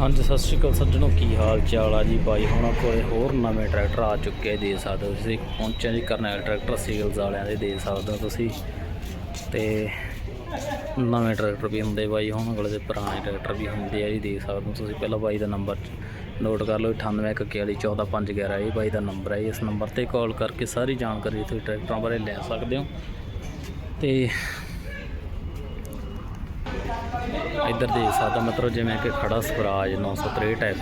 ਹਾਂਜੀ ਸਤਿ ਸ਼੍ਰੀ ਅਕਾਲ ਸੱਜਣੋ ਕੀ ਹਾਲ ਚਾਲ ਆ ਜੀ? ਬਾਈ ਹੁਣਾਂ ਕੋਲੇ ਹੋਰ ਨਵੇਂ ਟਰੈਕਟਰ ਆ ਚੁੱਕੇ ਆ, ਦੇ ਸਕਦੇ ਹੋ ਤੁਸੀਂ। ਪਹੁੰਚਿਆ ਜੀ ਕਰਨੈਲ ਟਰੈਕਟਰ ਸੀਗਲਸ ਵਾਲਿਆਂ ਦੇ ਦੇ ਸਕਦੇ ਹੋ ਤੁਸੀਂ। ਤੇ ਨਵੇਂ ਟਰੈਕਟਰ ਵੀ ਹੁੰਦੇ ਬਾਈ ਹੁਣਾਂ ਕੋਲੇ ਤੇ ਪੁਰਾਣੇ ਟਰੈਕਟਰ ਵੀ ਹੁੰਦੇ ਆ ਜੀ ਦੇ ਸਕਦੇ ਹੋ ਤੁਸੀਂ। ਪਹਿਲਾਂ ਬਾਈ ਦਾ ਨੰਬਰ ਨੋਟ ਕਰ ਲਓ 9814414511 ਇਹ ਬਾਈ ਦਾ ਨੰਬਰ ਹੈ ਜੀ। ਇਸ ਨੰਬਰ ਤੇ ਕਾਲ ਕਰਕੇ ਸਾਰੀ ਜਾਣਕਾਰੀ ਤੁਸੀਂ ਟਰੈਕਟਰਾਂ ਬਾਰੇ ਲੈ ਸਕਦੇ ਹੋ। ਤੇ ਇੱਧਰ ਦੇਖ ਸਕਦਾ ਮਤਲਬ ਜਿਵੇਂ ਕਿ ਖੜਾ ਸਵਰਾਜ 963 ਐਫ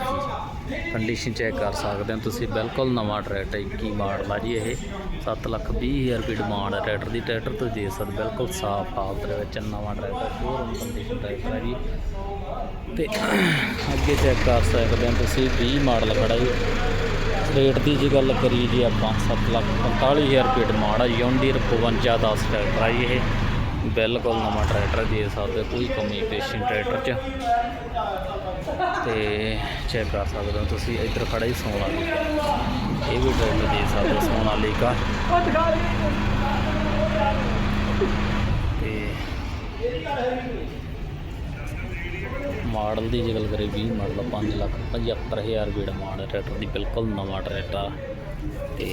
ਕੰਡੀਸ਼ਨ ਚੈੱਕ ਕਰ ਸਕਦੇ ਹੋ ਤੁਸੀਂ, ਬਿਲਕੁਲ ਨਵਾਂ ਟਰੈਕਟਰ 21 ਮਾਡਲ ਆ ਜੀ ਇਹ। 7 ਲੱਖ 20 ਹਜ਼ਾਰ ਰੁਪਏ ਡਿਮਾਂਡ ਹੈ ਟਰੈਕਟਰ ਦੀ, ਟਰੈਕਟਰ ਤੁਸੀਂ ਦੇਖ ਸਕਦੇ ਬਿਲਕੁਲ ਸਾਫ਼ ਹਾਲਤ ਦੇ ਵਿੱਚ ਨਵਾਂ ਟਰੈਕਟਰ ਸ਼ੋਰੂਮ ਕੰਡੀਸ਼ਨ ਟਰੈਕਟਰ ਆ ਜੀ। ਤੇ ਅੱਗੇ ਚੈੱਕ ਕਰ ਸਕਦੇ ਹੋ ਤੁਸੀਂ 20 ਮਾਡਲ ਖੜਾ ਜੀ। ਰੇਟ ਦੀ ਜੇ ਗੱਲ ਕਰੀਏ ਜੀ ਆਪਾਂ 7 ਲੱਖ 45000 ਰੁਪਏ ਡਿਮਾਂਡ ਆ ਯੌਂਡੀਰ 52 10 ਟਰੈਕਟਰ ਆ ਜੀ ਇਹ। ਬਿਲਕੁਲ ਨਵਾਂ ਟਰੈਕਟਰ ਦੇ ਸਕਦੇ ਹੋ, ਕੋਈ ਕਮੀ ਪੇਸ਼ੀ ਟਰੈਕਟਰ 'ਚ। ਤੇ ਚੈੱਕ ਕਰ ਸਕਦੇ ਹੋ ਤੁਸੀਂ ਇੱਧਰ ਖੜਾ ਹੀ ਸੋਨਾਲੀਕਾ ਇਹ ਵੀ ਟਰੈਕਟਰ ਦੇ ਸਕਦੇ ਹੋ ਸੋਨਾਲੀਕਾ ਤੇ ਮਾਡਲ ਦੀ ਜੇ ਗੱਲ ਕਰੀਏ 20 ਮਾਡਲ 5 ਲੱਖ 75000 ਰੁਪਏ ਦਾ ਮਾਡਲ ਟਰੈਕਟਰ ਦੀ ਬਿਲਕੁਲ ਨਵਾਂ ਟਰੈਕਟਰ ਆ। ਤੇ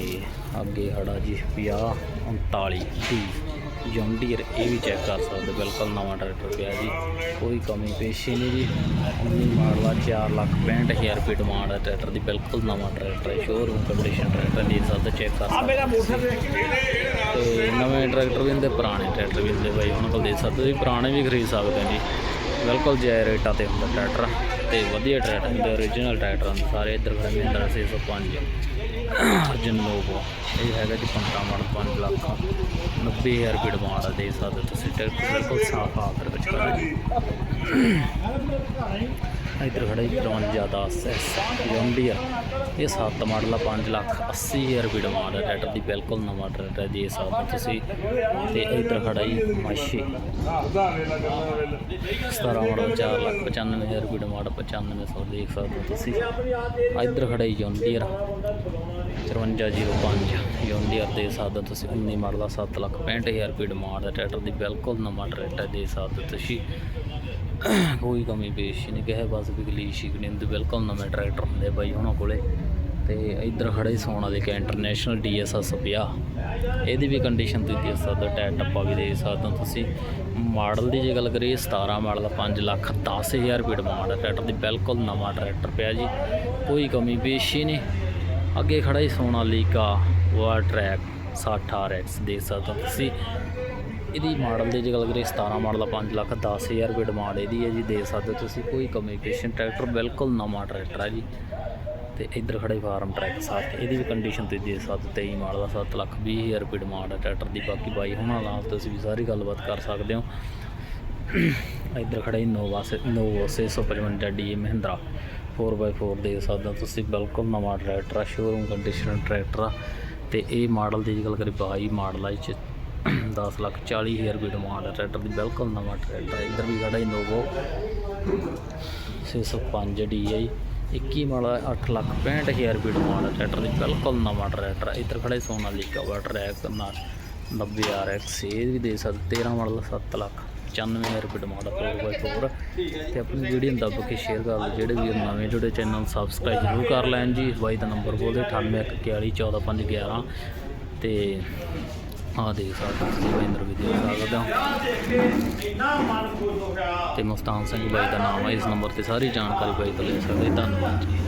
ਅੱਗੇ ਖੜਾ ਜੀ 50 39 ਦੀ ਜੌਂਡੀਅਰ ਇਹ ਵੀ ਚੈੱਕ ਕਰ ਸਕਦੇ ਬਿਲਕੁਲ ਨਵਾਂ ਟਰੈਕਟਰ ਪਿਆ ਜੀ। ਕੋਈ ਕਮੀ ਪੇਸ਼ੀ ਨਹੀਂ ਜੀ। 19 ਮਾਡਲ ਆ 4 ਲੱਖ 65000 ਰੁਪਏ ਡਿਮਾਂਡ ਹੈ ਟਰੈਕਟਰ ਦੀ ਬਿਲਕੁਲ ਨਵਾਂ ਟਰੈਕਟਰ ਹੈ ਸ਼ੋਰੂਮ ਕੰਡੀਸ਼ਨ ਟਰੈਕਟਰ ਦੀ ਸਭ ਚੈੱਕ ਕਰ ਸਕਦੇ। ਤੇ ਨਵੇਂ ਟਰੈਕਟਰ ਵੀ ਹੁੰਦੇ ਪੁਰਾਣੇ ਟਰੈਕਟਰ ਵੀ ਹੁੰਦੇ ਬਾਈ ਉਹਨਾਂ ਕੋਲ ਦੇ ਸਕਦੇ ਤੁਸੀਂ ਪੁਰਾਣੇ ਵੀ ਖਰੀਦ ਸਕਦੇ ਹੋ ਜੀ। ਬਿਲਕੁਲ ਜੈ ਰੇਟਾਂ ਤੇ ਹੁੰਦਾ ਟਰੈਕਟਰ। ਤੇ ਵਧੀਆ ਟਰੈਕਟਰ ਹੁੰਦੇ ਓਰੀਜਨਲ ਟਰੈਕਟਰ ਹੁੰਦੇ ਸਾਰੇ ਇੱਧਰ ਖੜੇ ਮਹਿੰਦਰਾ 605 ਅਰਜਨ ਲੋਗੋ ਇਹ ਹੈਗਾ ਜੀ 15 ਮਾਡਲ 5 ਲੱਖ 90000 ਰੁਪਏ ਡਿਮਾਂਡ ਆ ਦੇ ਸਕਦੇ ਹੋ ਤੁਸੀਂ ਟਰੈਕਟਰ ਬਿਲਕੁਲ ਸਾਫ਼ ਹਾਲਤ ਵਿੱਚ ਖੜਾ ਜੀ। ਇੱਧਰ ਖੜਾ ਜੀ 53 10 ਐਸ ਜੌਂਡੀਅਰ ਇਹ 7 ਮਾਡਲ ਆ 5 ਲੱਖ 80000 ਰੁਪਏ ਡਿਮਾਂਡ ਹੈ ਟਰੈਕਟਰ ਦੀ ਬਿਲਕੁਲ ਨਵਾਂ ਟਰੈਕਟਰ ਹੈ ਜੀ, ਇਹ ਸਾਥ ਤੁਸੀਂ, ਤੇ ਇੱਧਰ ਖੜਾ ਜੀ, ਮਾਸ਼ੀ। 17 ਮਾਡਲ 4 ਲੱਖ 95000 ਰੁਪਏ ਡਿਮਾਂਡ 9500 ਦੇਖ ਸਕਦੇ ਹੋ ਤੁਸੀਂ। ਇੱਧਰ ਖੜਾ ਜੀ ਜੌਂਡੀਅਰ 5405 ਜੌਂਡੀਅਰ ਦੇ ਸਕਦੇ ਹੋ ਤੁਸੀਂ 19 ਮਾਡਲ ਦਾ 7 ਲੱਖ 65000 ਰੁਪਏ ਡਿਮਾਂਡ ਹੈ। ਟਰੈਕਟਰ ਦੀ ਬਿਲਕੁਲ ਨਵਾਂ ਟਰੈਕਟਰ ਦੇ ਸਕਦੇ ਤੁਸੀਂ ਕੋਈ ਕਮੀ ਪੇਸ਼ ਨਹੀਂ ਕਹੇ, ਬਸ ਬਿਜਲੀ ਸ਼ਿਕ ਨਹੀਂ ਹੁੰਦੀ ਬਿਲਕੁਲ ਨਵੇਂ ਟਰੈਕਟਰ ਹੁੰਦੇ ਬਾਈ ਉਹਨਾਂ ਕੋਲੇ। ਤੇ ਇੱਧਰ ਖੜਾ ਸੋਨਾ ਦੇ ਕੇ ਇੰਟਰਨੈਸ਼ਨਲ ਡੀਐਸਐਸ 50 ਇਹਦੀ ਵੀ ਕੰਡੀਸ਼ਨ ਤੁਸੀਂ ਦੇਖ ਸਕਦੇ ਹੋ ਟਾਇਰ ਟੱਪਾ ਵੀ ਦੇਖ ਸਕਦੇ ਹੋ ਤੁਸੀਂ ਮਾਡਲ ਦੀ ਜੇ ਗੱਲ ਕਰੀਏ 17 ਮਾਡਲ ਦਾ 5 ਲੱਖ 10000 ਰੁਪਏ ਡਿਮਾਂਡ ਹੈ। ਟਰੈਕਟਰ ਦੀ ਬਿਲਕੁਲ ਨਵਾਂ ਟਰੈਕਟਰ ਪਿਆ ਜੀ। ਕੋਈ ਕਮੀ ਪੇਸ਼ ਹੀ ਨਹੀਂ। ਅੱਗੇ ਖੜਾ ਹੀ ਸੋਨਾਲੀਕਾ ਵਾਰ ਟਰੈਕ 60 RX ਦੇਖ ਸਕਦੇ ਹੋ ਤੁਸੀਂ। ਇਹਦੀ ਮਾਡਲ ਦੀ ਜੇ ਗੱਲ ਕਰੀਏ 17 ਮਾਡਲ ਦਾ 5 ਲੱਖ 10000 ਰੁਪਏ ਡਿਮਾਂਡ ਇਹਦੀ ਹੈ ਜੀ, ਦੇਖ ਸਕਦੇ ਹੋ ਤੁਸੀਂ, ਕੋਈ ਕਮਿਊਨੀਕੇਸ਼ਨ ਟਰੈਕਟਰ ਬਿਲਕੁਲ ਨਵਾਂ ਟਰੈਕਟਰ ਹੈ ਜੀ। ਤੇ ਇੱਧਰ ਖੜਾ ਫਾਰਮ ਟਰੈਕ 60 ਇਹਦੀ ਵੀ ਕੰਡੀਸ਼ਨ ਤੇ ਦੇ ਸਕਦੇ ਹੋ 23 ਮਾਡਲ ਦਾ 7 ਲੱਖ 20000 ਰੁਪਏ ਡਿਮਾਂਡ ਹੈ ਟਰੈਕਟਰ ਦੀ, ਬਾਕੀ ਬਾਈ ਹੁਣਾਂ ਨਾਲ ਤੁਸੀਂ ਵੀ ਸਾਰੀ ਗੱਲਬਾਤ ਕਰ ਸਕਦੇ ਹੋ। ਇੱਧਰ ਖੜਾ ਹੀ ਨੋਵਾ ਸੇ ਨੋਵੋ 655 ਡੀ ਮਹਿੰਦਰਾ। 4x4 ਦੇ ਸਕਦੇ ਹੋ। ਤੁਸੀਂ ਬਿਲਕੁਲ ਨਵਾਂ ਟਰੈਕਟਰ ਆ ਸ਼ੋਰੂਮ ਕੰਡੀਸ਼ਨ ਟਰੈਕਟਰ ਆ। ਤੇ ਇਹ ਮਾਡਲ ਦੀ ਜੇ ਗੱਲ ਕਰੀ 22 ਮਾਡਲ ਆ ਇਹ 'ਚ। 10 ਲੱਖ 40 ਹਜ਼ਾਰ ਰੁਪਏ ਡਿਮਾਂਡ ਹੈ ਟਰੈਕਟਰ ਦੀ, ਬਿਲਕੁਲ ਨਵਾਂ ਟਰੈਕਟਰ ਇੱਧਰ ਵੀ ਖੜਾ ਹੀ ਨੋਵੋ 605 DI 21 ਮਾਡਲ 8 ਲੱਖ 65 ਹਜ਼ਾਰ ਰੁਪਏ ਡਿਮਾਂਡ ਹੈ ਟਰੈਕਟਰ ਦੀ, ਬਿਲਕੁਲ ਨਵਾਂ ਟਰੈਕਟਰ ਇੱਧਰ ਖੜਾ ਸੋਨਾ ਸੋਨਾਲੀਕਾ ਵਾ ਟਰੈਕ ਨਾਲ 90 RX ਇਹ ਵੀ ਦੇ ਸਕਦੇ 13 ਮਾਡਲ 7 ਲੱਖ। 95 ਹਜ਼ਾਰ ਰੁਪਏ ਡਿਮਾਂਡ ਹੈ 4x4 ਤੇ ਆਪਣੀ ਵੀਡੀਓ ਨੂੰ ਦੱਬ ਕੇ ਸ਼ੇਅਰ ਕਰ ਲਓ ਜਿਹੜੇ ਵੀ ਨਵੇਂ ਜੁੜੇ, ਚੈਨਲ ਨੂੰ ਸਬਸਕ੍ਰਾਈਬ ਜ਼ਰੂਰ ਕਰ ਲੈਣ ਜੀ। ਬਾਈ ਦਾ ਨੰਬਰ ਬੋਲਦੇ 9814414511 ਤੇ ਆ ਦੇਖ ਸਕਦੇ ਹੋ ਤੁਸੀਂ ਮਹਿੰਦਰ ਵੀ ਦੇਖ ਸਕਦੇ। ਹੋ ਤੇ ਮੁਸਤਾਨ ਸਿੰਘ ਬਾਈ ਦਾ ਨਾਮ ਹੈ ਇਸ ਨੰਬਰ ਤੇ ਸਾਰੀ ਜਾਣਕਾਰੀ ਬਾਈ ਤੋਂ ਲੈ ਸਕਦੇ ਧੰਨਵਾਦ ਜੀ।